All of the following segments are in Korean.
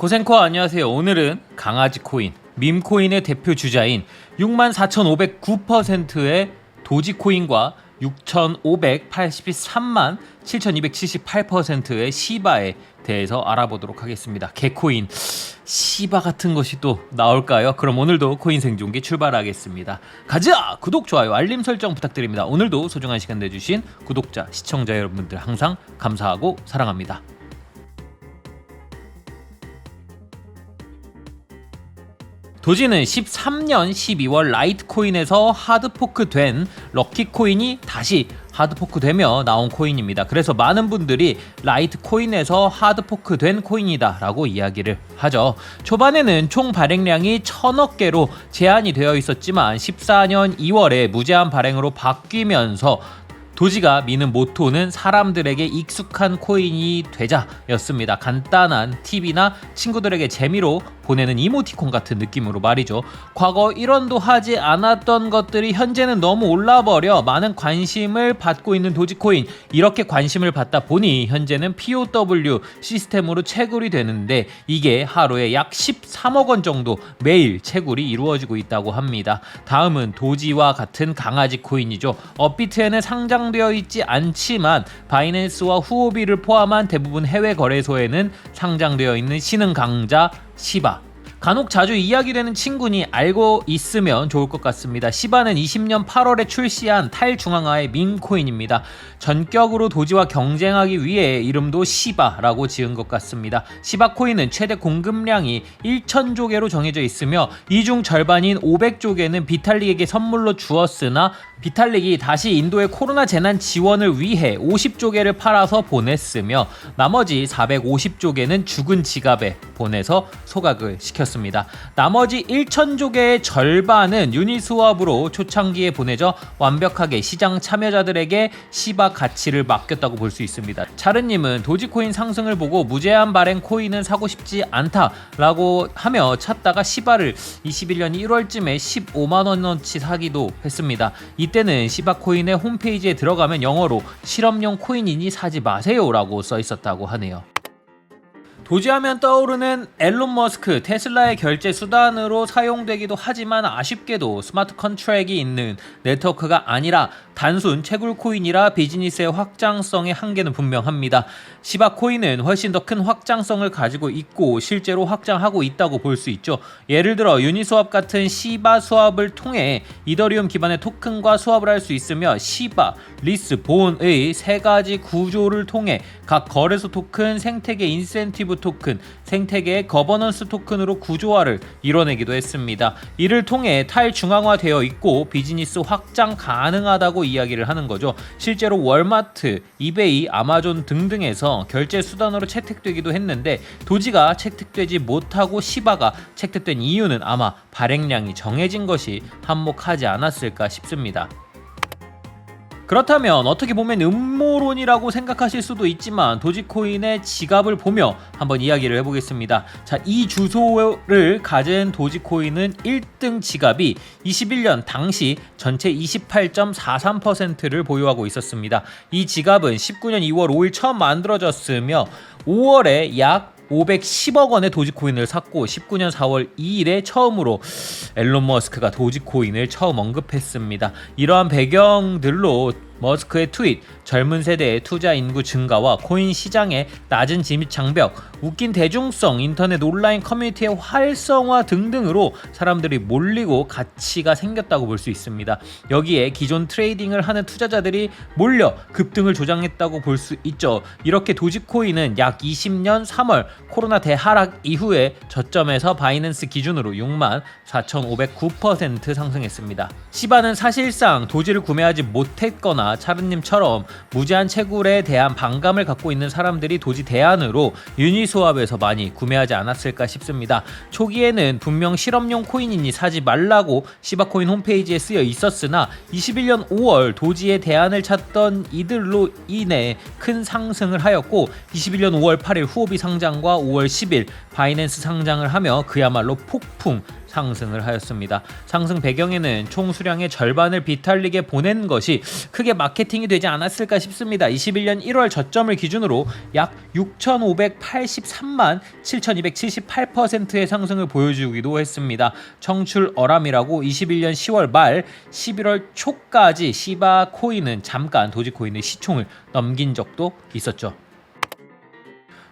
고생코 안녕하세요. 오늘은 강아지 코인, 밈 코인의 대표 주자인 64,509%의 도지 코인과 6,583만 7,278%의 시바에 대해서 알아보도록 하겠습니다. 개코인 시바 같은 것이 또 나올까요? 그럼 오늘도 코인 생존기 출발하겠습니다. 가자! 구독, 좋아요, 알림 설정 부탁드립니다. 오늘도 소중한 시간 내주신 구독자, 시청자 여러분들 항상 감사하고 사랑합니다. 도지는 13년 12월 라이트코인에서 하드포크 된 럭키코인이 다시 하드포크 되며 나온 코인입니다. 그래서 많은 분들이 라이트코인에서 하드포크 된 코인이다 라고 이야기를 하죠. 초반에는 총 발행량이 천억 개로 제한이 되어 있었지만 14년 2월에 무제한 발행으로 바뀌면서 도지가 미는 모토는 사람들에게 익숙한 코인이 되자였습니다. 간단한 팁이나 친구들에게 재미로 보내는 이모티콘 같은 느낌으로 말이죠. 과거 1원도 하지 않았던 것들이 현재는 너무 올라버려 많은 관심을 받고 있는 도지코인 이렇게 관심을 받다 보니 현재는 POW 시스템으로 채굴이 되는데 이게 하루에 약 13억 원 정도 매일 채굴이 이루어지고 있다고 합니다. 다음은 도지와 같은 강아지 코인이죠. 업비트에는 상장 되어 있지 않지만 바이낸스와 후오비를 포함한 대부분 해외 거래소에는 상장되어 있는 신흥 강자 시바 간혹 자주 이야기되는 친구니 알고 있으면 좋을 것 같습니다. 시바는 20년 8월에 출시한 탈중앙화의 민코인입니다. 전격으로 도지와 경쟁하기 위해 이름도 시바라고 지은 것 같습니다. 시바 코인은 최대 공급량이 1천조 개로 정해져 있으며 이 중 절반인 500조 개는 비탈릭에게 선물로 주었으나 비탈릭이 다시 인도의 코로나 재난 지원을 위해 50조 개를 팔아서 보냈으며 나머지 450조 개는 죽은 지갑에 보내서 소각을 시켰습니다. 나머지 1천조 개의 절반은 유니스왑으로 초창기에 보내져 완벽하게 시장 참여자들에게 시바 가치를 맡겼다고 볼 수 있습니다. 차르님은 도지코인 상승을 보고 무제한 발행 코인은 사고 싶지 않다라고 하며 찾다가 시바를 21년 1월쯤에 15만 원어치 사기도 했습니다. 이때는 시바 코인의 홈페이지에 들어가면 영어로 실험용 코인이니 사지 마세요라고 써 있었다고 하네요. 도지하면 떠오르는 앨런 머스크 테슬라의 결제 수단으로 사용되기도 하지만 아쉽게도 스마트 컨트랙이 있는 네트워크가 아니라 단순 채굴 코인이라 비즈니스의 확장성의 한계는 분명합니다. 시바 코인은 훨씬 더 큰 확장성을 가지고 있고 실제로 확장하고 있다고 볼 수 있죠. 예를 들어 유니스왑 같은 시바 수합을 통해 이더리움 기반의 토큰과 수합을 할 수 있으며 시바, 리스, 본의 세 가지 구조를 통해 각 거래소 토큰, 생태계 인센티브 토큰, 생태계 거버넌스 토큰으로 구조화를 이뤄내기도 했습니다. 이를 통해 탈중앙화되어 있고 비즈니스 확장 가능하다고 이야기를 하는 거죠. 실제로 월마트, 이베이, 아마존 등등에서 결제 수단으로 채택되기도 했는데 도지가 채택되지 못하고 시바가 채택된 이유는 아마 발행량이 정해진 것이 한몫하지 않았을까 싶습니다. 그렇다면 어떻게 보면 음모론이라고 생각하실 수도 있지만 도지코인의 지갑을 보며 한번 이야기를 해보겠습니다. 자, 이 주소를 가진 도지코인은 1등 지갑이 21년 당시 전체 28.43%를 보유하고 있었습니다. 이 지갑은 19년 2월 5일 처음 만들어졌으며 5월에 약 510억 원의 도지코인을 샀고 19년 4월 2일에 처음으로 앨런 머스크가 도지코인을 처음 언급했습니다. 이러한 배경들로 머스크의 트윗, 젊은 세대의 투자 인구 증가와 코인 시장의 낮은 진입 장벽, 웃긴 대중성, 인터넷 온라인 커뮤니티의 활성화 등등으로 사람들이 몰리고 가치가 생겼다고 볼 수 있습니다. 여기에 기존 트레이딩을 하는 투자자들이 몰려 급등을 조장했다고 볼 수 있죠. 이렇게 도지코인은 약 20년 3월 코로나 대하락 이후에 저점에서 바이낸스 기준으로 6만 4,509% 상승했습니다. 시바는 사실상 도지를 구매하지 못했거 나 차르님처럼 무제한 채굴에 대한 반감을 갖고 있는 사람들이 도지 대안으로 유니스왑에서 많이 구매하지 않았을까 싶습니다. 초기에는 분명 실험용 코인이니 사지 말라고 시바코인 홈페이지에 쓰여 있었으나 21년 5월 도지의 대안을 찾던 이들로 인해 큰 상승을 하였고 21년 5월 8일 후오비 상장과 5월 10일 바이낸스 상장을 하며 그야말로 폭풍 상승을 하였습니다. 상승 배경에는 총 수량의 절반을 비탈릭에 보낸 것이 크게 마케팅이 되지 않았을까 싶습니다. 21년 1월 저점을 기준으로 약 6,583만 7,278%의 상승을 보여주기도 했습니다. 청출 어람이라고 21년 10월 말 11월 초까지 시바 코인은 잠깐 도지코인의 시총을 넘긴 적도 있었죠.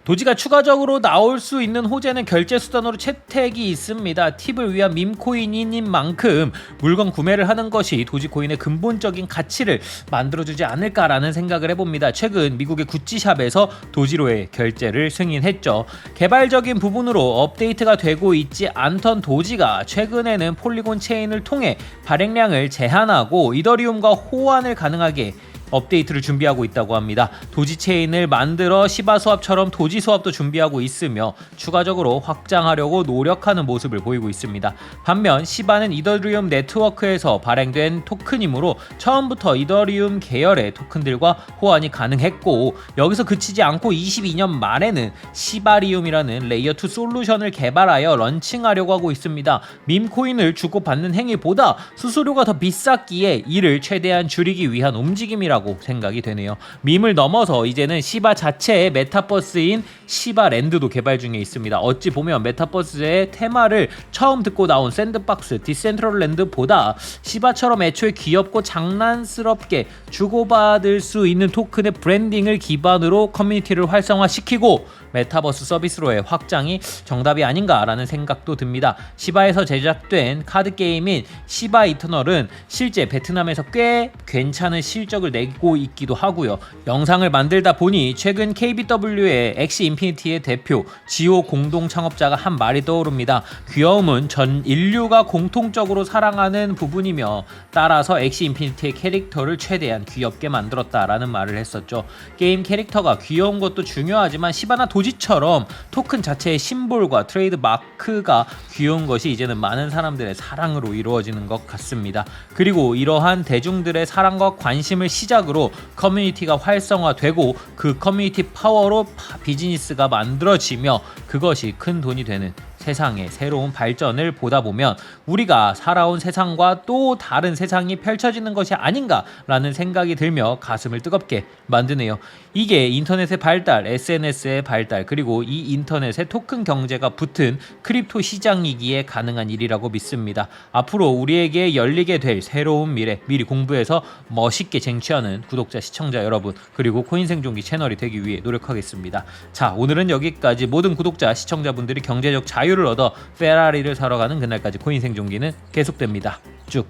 도지가 추가적으로 나올 수 있는 호재는 결제 수단으로 채택이 있습니다. 팁을 위한 밈코인인 만큼 물건 구매를 하는 것이 도지코인의 근본적인 가치를 만들어주지 않을까라는 생각을 해봅니다. 최근 미국의 구찌샵에서 도지로의 결제를 승인했죠. 개발적인 부분으로 업데이트가 되고 있지 않던 도지가 최근에는 폴리곤 체인을 통해 발행량을 제한하고 이더리움과 호환을 가능하게 업데이트를 준비하고 있다고 합니다. 도지 체인을 만들어 시바 수합처럼 도지 수합도 준비하고 있으며 추가적으로 확장하려고 노력하는 모습을 보이고 있습니다. 반면 시바는 이더리움 네트워크에서 발행된 토큰이므로 처음부터 이더리움 계열의 토큰들과 호환이 가능했고 여기서 그치지 않고 22년 말에는 시바리움이라는 레이어 2 솔루션을 개발하여 런칭하려고 하고 있습니다. 밈 코인을 주고받는 행위보다 수수료가 더 비쌌기에 이를 최대한 줄이기 위한 움직임이라고 생각이 되네요. 밈을 넘어서 이제는 시바 자체의 메타버스인 시바랜드도 개발 중에 있습니다. 어찌 보면 메타버스의 테마를 처음 듣고 나온 샌드박스 디센트럴랜드보다 시바처럼 애초에 귀엽고 장난스럽게 주고받을 수 있는 토큰의 브랜딩을 기반으로 커뮤니티를 활성화시키고 메타버스 서비스로의 확장이 정답이 아닌가라는 생각도 듭니다. 시바에서 제작된 카드 게임인 시바 이터널은 실제 베트남에서 꽤 괜찮은 실적을 내고 있기도 하고요. 영상을 만들다 보니 최근 KBW의 엑시 인피니티의 대표 지오 공동 창업자가 한 말이 떠오릅니다. 귀여움은 전 인류가 공통적으로 사랑하는 부분이며 따라서 엑시 인피니티의 캐릭터를 최대한 귀엽게 만들었다라는 말을 했었죠. 게임 캐릭터가 귀여운 것도 중요하지만 시바나 도지처럼 토큰 자체의 심볼과 트레이드 마크가 귀여운 것이 이제는 많은 사람들의 사랑으로 이루어지는 것 같습니다. 그리고 이러한 대중들의 사랑과 관심을 시작으로 커뮤니티가 활성화되고 그 커뮤니티 파워로 파- 비즈니스 가 만들어지며 그것이 큰 돈이 되는 세상의 새로운 발전을 보다 보면 우리가 살아온 세상과 또 다른 세상이 펼쳐지는 것이 아닌가라는 생각이 들며 가슴을 뜨겁게 만드네요. 이게 인터넷의 발달, SNS의 발달, 그리고 이 인터넷의 토큰 경제가 붙은 크립토 시장이기에 가능한 일이라고 믿습니다. 앞으로 우리에게 열리게 될 새로운 미래, 미리 공부해서 멋있게 쟁취하는 구독자, 시청자 여러분, 그리고 코인생존기 채널이 되기 위해 노력하겠습니다. 자, 오늘은 여기까지 모든 구독자, 시청자분들이 경제적 자 얻어 페라리를 사러 가는 그날까지 코인 생존기는 계속됩니다. 쭉